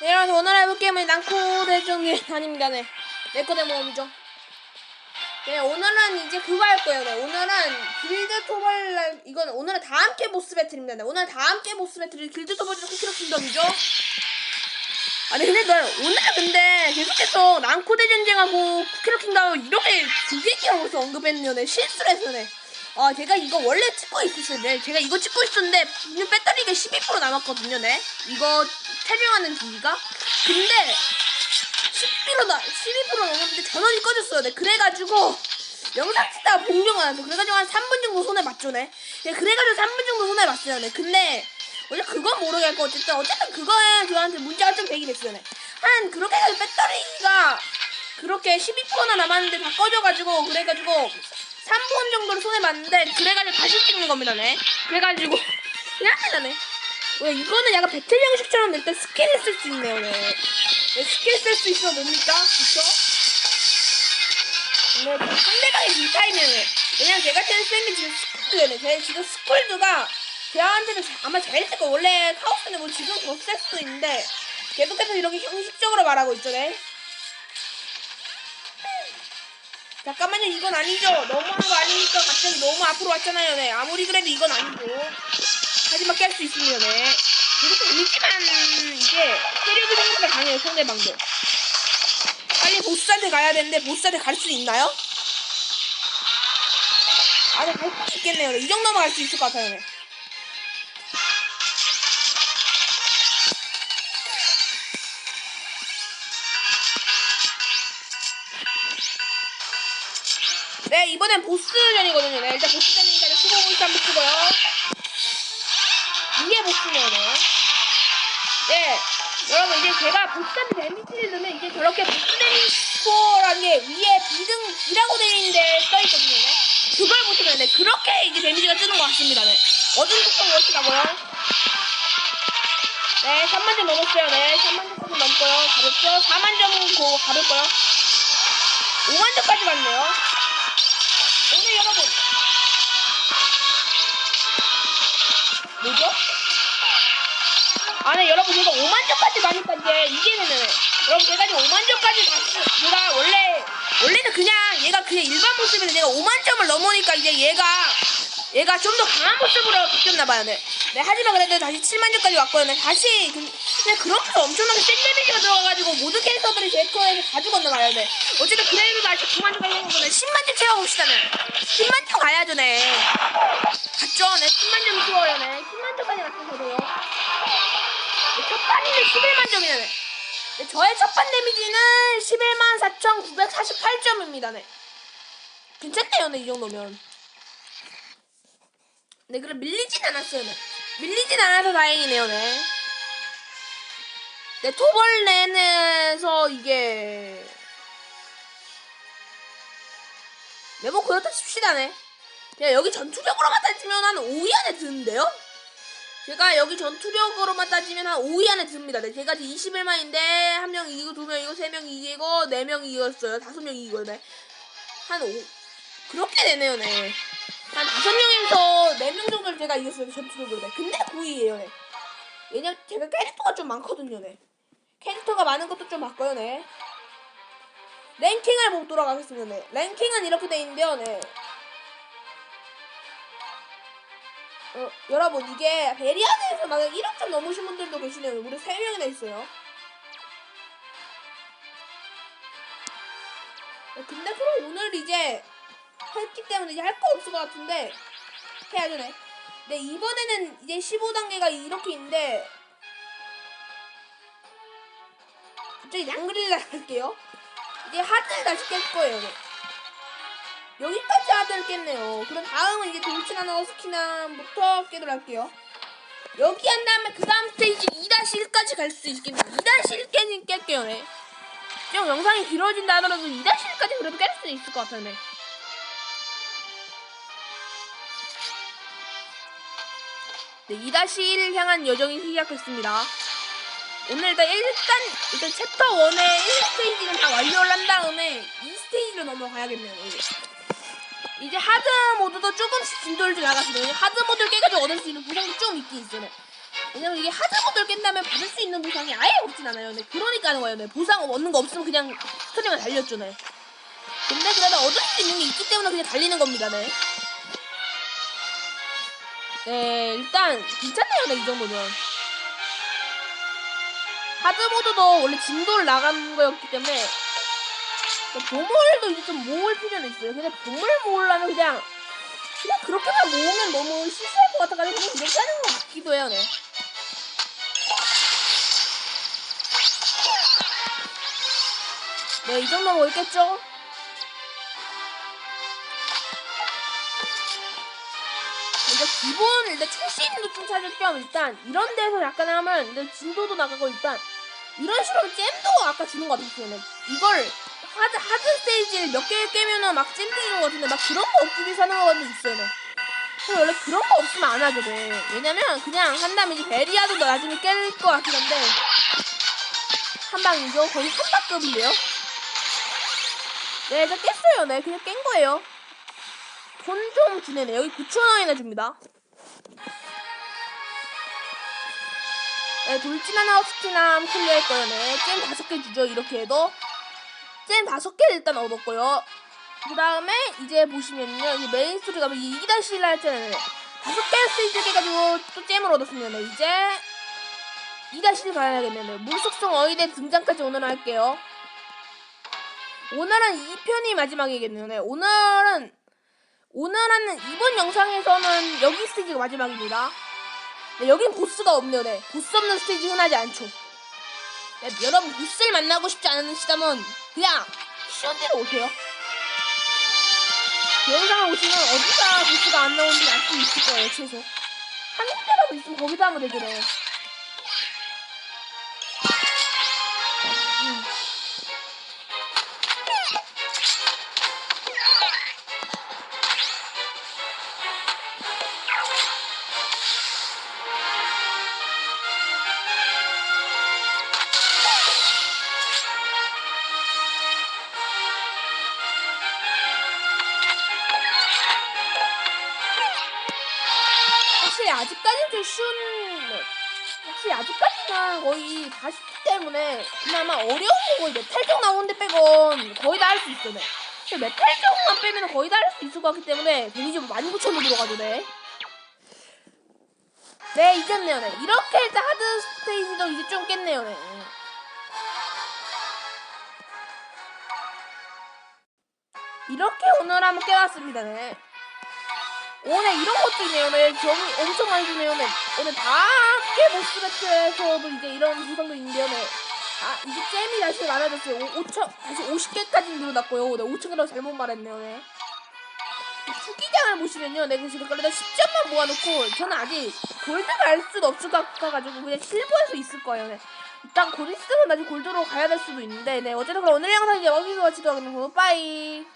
네, 여러분 오늘 해볼 게임은 난코 대전이 아닙니다. 네, 내꺼 대 모험이죠. 네, 오늘은 이제 그거 할 거예요. 네, 오늘은 길드 토벌 이건 오늘은 다 함께 보스 배틀입니다. 네, 오늘 다 함께 보스 배틀이 길드 토벌이랑 쿠키로 킹덤이죠. 아니 근데 너 오늘 근데 계속해서 난코 대 전쟁하고 쿠키로 킹덤 이렇게 두 개기하고서 언급했네요. 네, 실수를 했어요. 네. 아, 제가 이거 원래 찍고 있었는데, 제가 이거 찍고 있었는데, 배터리가 12% 남았거든요, 네. 이거 촬영하는 기기가. 근데, 10% 나, 12% 넘었는데 전원이 꺼졌어요, 네. 그래가지고, 영상 찍다가 봉정을 안 했어. 그래가지고 한 3분 정도 손에 맞죠, 네. 네, 그래가지고 3분 정도 손에 맞어요, 네. 근데, 원래 그건 모르겠고, 어쨌든, 어쨌든 그거에 저한테 문제가 좀 되긴 했어요, 네. 한, 그렇게 해서 배터리가, 그렇게 12%나 남았는데 다 꺼져가지고, 그래가지고, 3분 정도를 손에 맞는데 그래가지고 다시 찍는 겁니다, 네. 그래가지고 그냥 합니다, 네. 왜 이거는 약간 배틀 형식처럼 일단 스킬을 쓸 수 있네요, 네. 네 스킬 쓸 수 있으면 뭡니까? 그쵸? 네, 그 상대방이 비타이면 네. 왜냐면 제가 제일 센게 지금 스쿨드예요, 네. 제 지금 스쿨드가 제한테는 아마 제일 쓸거 원래 카오스는 뭐 지금 더쓸 수도 있는데 계속해서 이렇게 형식적으로 말하고 있죠, 네. 잠깐만요 이건 아니죠 너무한 거 아니니까 갑자기 너무 앞으로 왔잖아요 네 아무리 그래도 이건 아니고 하지만 깰 수 있습니다 네. 그것도 재밌지만 이게 세력이 생각보다 강해요 상대방도. 빨리 보스한테 가야 되는데 보스한테 갈 수 있나요? 아네 갈수 있겠네요. 네, 이 정도면 갈 수 있을 것 같아요 네. 네 이번엔 보스전이거든요. 네 일단 보스전이니까 수고 보스 한번 쓰고요 이게 보스네요. 네. 네 여러분 이제 제가 보스한테 데미지를 넣으면 이제 저렇게 보스 데미지라는 게 위에 비등 B라고 되어 있는데 써 있거든요. 네. 그걸 보시면 네 그렇게 이제 데미지가 뜨는 것 같습니다. 네. 어둠 특성 워시라고요? 네 3만 점 넘었어요. 네 3만 점 넘고요. 가볍죠? 4만 점 고 가볍고요. 5만 점까지 갔네요 여러분 제가 5만 점까지 가니까 이제 이제는 여러분 제가 지금 5만 점까지 갔어 제가 원래 원래는 그냥 얘가 그냥 일반 모습인데 내가 5만 점을 넘으니까 이제 얘가 얘가 좀 더 강한 모습으로 바뀌었나봐요. 네. 네 하지만 그래도 다시 7만 점까지 왔고요. 네 다시 그, 그냥 그렇게 엄청나게 센 데미지가 들어가가지고 모든 캐릭터들이 제 거에서 다 죽었나봐요. 네. 어쨌든 그래도 다시 9만점 가는 거보다 10만 점 채워봅시다. 네. 10만 점 가야죠 네 네, 첫 판이는 11만 점이네 네. 네, 저의 첫판 데미지는 11만 4,948점입니다 네 괜찮네요 네 이 정도면 네, 그럼 밀리진 않았어요. 네. 밀리진 않아서 다행이네요, 네. 네, 토벌렌에서 이게. 네, 뭐, 그렇다 칩시다, 네. 그냥 여기 전투력으로만 따지면 한 5위 안에 드는데요? 제가 여기 전투력으로만 따지면 한 5위 안에 듭니다. 네, 제가 지금 21만인데, 한 명 이기고, 두 명 이기고, 세 명 이기고, 네 명 이겼어요. 다섯 명 이기고, 네. 한 5, 그렇게 되네요, 네. 한 다섯 명에서 네 명 정도를 제가 이겼어요 전투력으로 네. 근데 9위예요 네. 왜냐면 제가 캐릭터가 좀 많거든요 네. 캐릭터가 많은 것도 좀 맞고요 네. 랭킹을 보도록 하겠습니다 네. 랭킹은 이렇게 돼 있는데요 네. 어, 여러분 이게 베리아드에서 막 1억점 넘으신 분들도 계시네요 우리 3명이나 있어요 네, 근데 그럼 오늘 이제 했기 때문에 이제 할 거 없을 것 같은데 해야죠 네. 네 이번에는 이제 15단계가 이렇게 있는데 갑자기 량그릴라 할게요 이제 하드를 다시 깰 거예요 네. 여기까지 하드를 깼네요 그럼 다음은 이제 돌진하는 어스키남부터 깨도록 할게요 여기 한 다음에 그 다음 스테이지 2-1까지 갈 수 있겠네요 2-1까지 깰게요 네. 좀 영상이 길어진다 하더라도 2-1까지 그래도 깰 수 있을 것 같아요 네. 네, 2-1 향한 여정이 시작했습니다. 오늘 일단 일단 일단 챕터 1의 1스테이지는 다 완료를 한 다음에 2스테이지로 넘어가야겠네요. 이제. 이제 하드 모드도 조금씩 진도를 좀 나갔거든요. 하드 모드를 깨가지고 얻을 수 있는 보상도 좀 있긴 있어요. 왜냐면 이게 하드 모드를 깬다면 받을 수 있는 보상이 아예 없진 않아요. 네, 그러니까 하는 거예요. 네, 보상 얻는 거 없으면 그냥 스트리밍을 달렸죠. 네. 근데 그래도 얻을 수 있는 게 있기 때문에 그냥 달리는 겁니다. 네. 네, 일단 괜찮네요. 네, 이 정도면. 하드보드도 원래 진도를 나간 거였기 때문에 보물도 이제 좀 모을 필요는 있어요. 근데 보물 모으려면 그냥 그냥 그렇게만 모으면 너무 시시할 것 같아가지고 그냥 이렇게 하는 것 같기도 해요. 네. 네, 이 정도면 모있겠죠? 먼저 기본 일단 출신도 좀 찾을 겸 일단 이런 데서 약간 하면 일단 진도도 나가고 일단 이런 식으로 잼도 아까 주는 것 같았어요. 네. 이걸 하드 하드 스테이지를 몇개 깨면은 막 주는 것 같은데 막 그런 거 위해서 하는 거 같은 게 있어요. 원래 그런 거 없으면 안 하죠. 네. 왜냐면 그냥 한다면 이제 베리아도 나중에 깰 것 같긴 한데 한 방이죠. 거의 한방급인데요. 네, 일단 깼어요. 네, 그냥 깬 거예요. 돈 좀 주네네. 여기 9,000원이나 줍니다. 네, 돌진하나 허스키나 클리어할 거예요. 네, 잼 다섯 개 주죠. 이렇게 해도. 잼 다섯 개 일단 얻었고요. 그 다음에 이제 보시면요. 이 메인 스토리 가면 이 2-1라 했잖아요. 네. 다섯 개 스테이지 깨가지고 또 잼을 얻었습니다. 네, 이제 2-1 가야겠네요. 네, 물속성 어이대 등장까지 오늘 할게요. 오늘은 2편이 마지막이겠네요. 네, 오늘은 오늘은 이번 영상에서는 여기 스테이지가 마지막입니다. 네, 여긴 보스가 없네요. 네, 보스 없는 스테이지 흔하지 않죠. 네, 여러분 보스를 만나고 싶지 않으시다면 그냥 데로 오세요. 그 영상을 보시면 어디가 보스가 안 나오는지 알 수 있을 거예요. 최소 한 군데라도 있으면 거기다 하면 되잖아 아직까지는 좀 쉬운 확실히 아직까지는 거의 다 쉽기 때문에 그나마 어려운 거 거의 메탈적 나오는데 빼곤 거의 다 할 수 있어 네. 근데 메탈적만 빼면 거의 다 할 수 있을 것 같기 때문에 데미지 19,000원 들어가죠 네. 네 이겼네요 네. 이렇게 일단 하드 스테이지도 이제 좀 깼네요 네. 이렇게 오늘 한번 깨봤습니다 네. 오늘 이런 것도 있네요. 네, 저기 엄청 많이 주네요. 네, 오늘 다깨 보스 배틀에서도 이제 이런 구성도 있는데요. 네. 아, 이제 잼이 다시 많아졌어요. 5천, 다시 50개까지 늘어났고요. 네, 5천 개라고 잘못 말했네요. 네. 투기장을 보시면요. 네, 그래서 그래도 10점만 모아놓고, 저는 아직 골드 갈 수도 없을 것 같아가지고, 그냥 실버에서 있을 거예요. 네. 일단 곧 있으면 다시 골드로 가야 될 수도 있는데, 네, 어쨌든 그럼 오늘 영상 이제 여기서 마치도록 하겠습니다. 빠이.